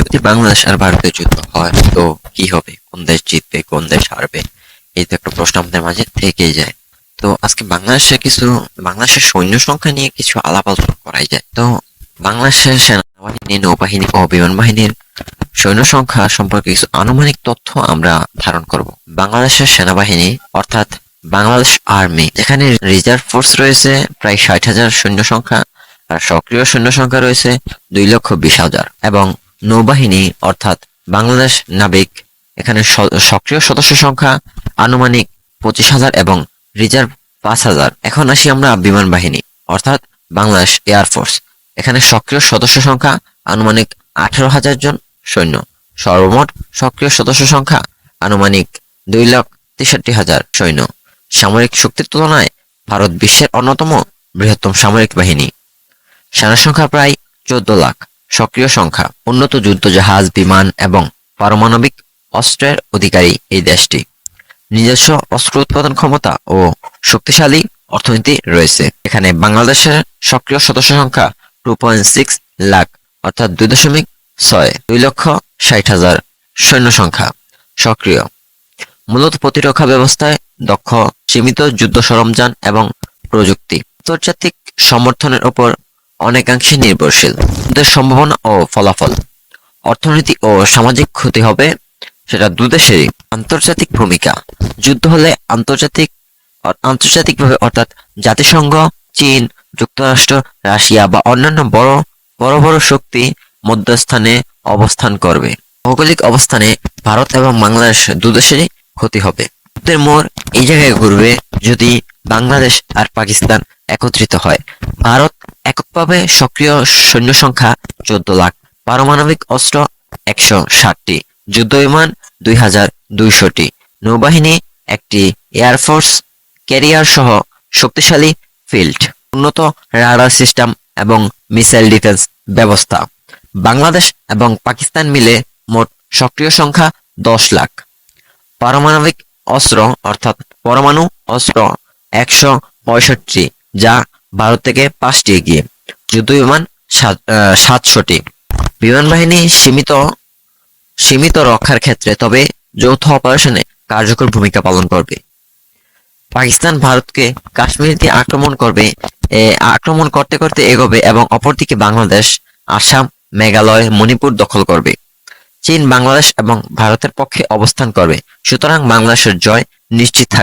যদি বাংলাদেশ আর ভারতের যুদ্ধ হয়, তো কি হবে? কোন দেশ জিতবে, কোন দেশ হারবে? এই তো একটা প্রশ্ন আমাদের মাঝে থেকেই যায়। তো আজকে বাংলাদেশের কিছু, বাংলাদেশের সৈন্য সংখ্যা নিয়ে কিছু আলাপ আলোচনা করাই যায়। তো বাংলাদেশের সেনাবাহিনী নৌবাহিনী ও বিমান বাহিনীর সৈন্য সংখ্যা সম্পর্কে কিছু আনুমানিক তথ্য আমরা ধারণ করব। বাংলাদেশের সেনাবাহিনী, অর্থাৎ বাংলাদেশ আর্মি যেখানে রিজার্ভ ফোর্স রয়েছে, প্রায় ষাট হাজার সৈন্য সংখ্যা, আর সক্রিয় সৈন্য সংখ্যা রয়েছে দুই লক্ষ বিশ হাজার। এবং নৌবাহিনী, অর্থাৎ বাংলাদেশ নাবিক, এখানে সক্রিয় সদস্য সংখ্যা আনুমানিক পঁচিশ হাজার এবং রিজার্ভ পাঁচ হাজার। এখন আসি আমরা বিমান বাহিনী, অর্থাৎ বাংলাদেশ এয়ারফোর্স এখানে সক্রিয় সদস্য সংখ্যা আনুমানিক আঠারো হাজার জন সৈন্য। সর্বমোট সক্রিয় সদস্য সংখ্যা আনুমানিক দুই লাখ তেষট্টি হাজার সৈন্য। সামরিক শক্তির তুলনায় ভারত বিশ্বের অন্যতম বৃহত্তম সামরিক বাহিনী। সেনা সংখ্যা প্রায় চোদ্দ লাখ। সক্রিয় সংখ্যা, উন্নত যুদ্ধ জাহাজ বিমান এবং পারমাণবিক অস্ত্রের অধিকারী এই দেশটি। নিজস্ব অস্ত্র উৎপাদন ক্ষমতা ও শক্তিশালী অর্থনীতি রয়েছে। এখানে বাংলাদেশের সক্রিয় সদস্য সংখ্যা টু পয়েন্ট সিক্স লাখ, অর্থাৎ দুই দশমিক ছয়, দুই লক্ষ ষাট হাজার সৈন্য সংখ্যা সক্রিয়। মূলত প্রতিরক্ষা ব্যবস্থায় দক্ষ, সীমিত যুদ্ধ সরঞ্জাম এবং প্রযুক্তি। আন্তর্জাতিক সমর্থনের উপর অনেকাংশে নির্ভরশীল। যুদ্ধের সম্ভাবনা ও ফলাফল। অর্থনীতি ও সামাজিক ক্ষতি হবে, সেটা দুদেশেরই আন্তর্জাতিক ভূমিকা। যুদ্ধ হলে আন্তর্জাতিক আন্তর্জাতিকভাবে অর্থাৎ জাতিসংঘ, চীন, যুক্তরাষ্ট্র, রাশিয়া বা অন্যান্য বড় বড় বড় শক্তি মধ্যস্থানে অবস্থান করবে। ভৌগোলিক অবস্থানে ভারত এবং বাংলাদেশ দুদেশেরই ক্ষতি হবে। যুদ্ধের মোড় এই জায়গায় ঘুরবে যদি বাংলাদেশ আর পাকিস্তান একত্রিত হয়। ভারত এককভাবে সক্রিয় সৈন্য সংখ্যা চোদ্দ লাখ। পারমাণবিক অস্ত্র একশো ষাটটি। যুদ্ধ বিমান দুই হাজার দুইশোটি। নৌবাহিনী একটি এয়ারফোর্স ক্যারিয়ার সহ শক্তিশালী ফিল্ড, উন্নত রাডার সিস্টেম এবং মিসাইল ডিফেন্স ব্যবস্থা। বাংলাদেশ এবং পাকিস্তান মিলে মোট সক্রিয় সংখ্যা দশ লাখ। পারমাণবিক অস্ত্র অর্থাৎ পরমাণু অস্ত্র একশো পঁয়ষট্টি, যা ভারত থেকে পাঁচটি এগিয়ে, যুদ্ধ বিমান সাতশোটি। বিমান বাহিনী সীমিত সীমিত রক্ষার ক্ষেত্রে তবে যৌথ অপারেশনে কার্যকর ভূমিকা পালন করবে। পাকিস্তান ভারতকে কাশ্মীর দিয়ে আক্রমণ করবে আক্রমণ করতে করতে এগোবে এবং অপরদিকে বাংলাদেশ, আসাম, মেঘালয়, মণিপুর দখল করবে। চীন, বাংলাদেশ এবং ভারতের পক্ষে অবস্থান করবে। সুতরাং বাংলাদেশের জয় নিশ্চিত থাকবে।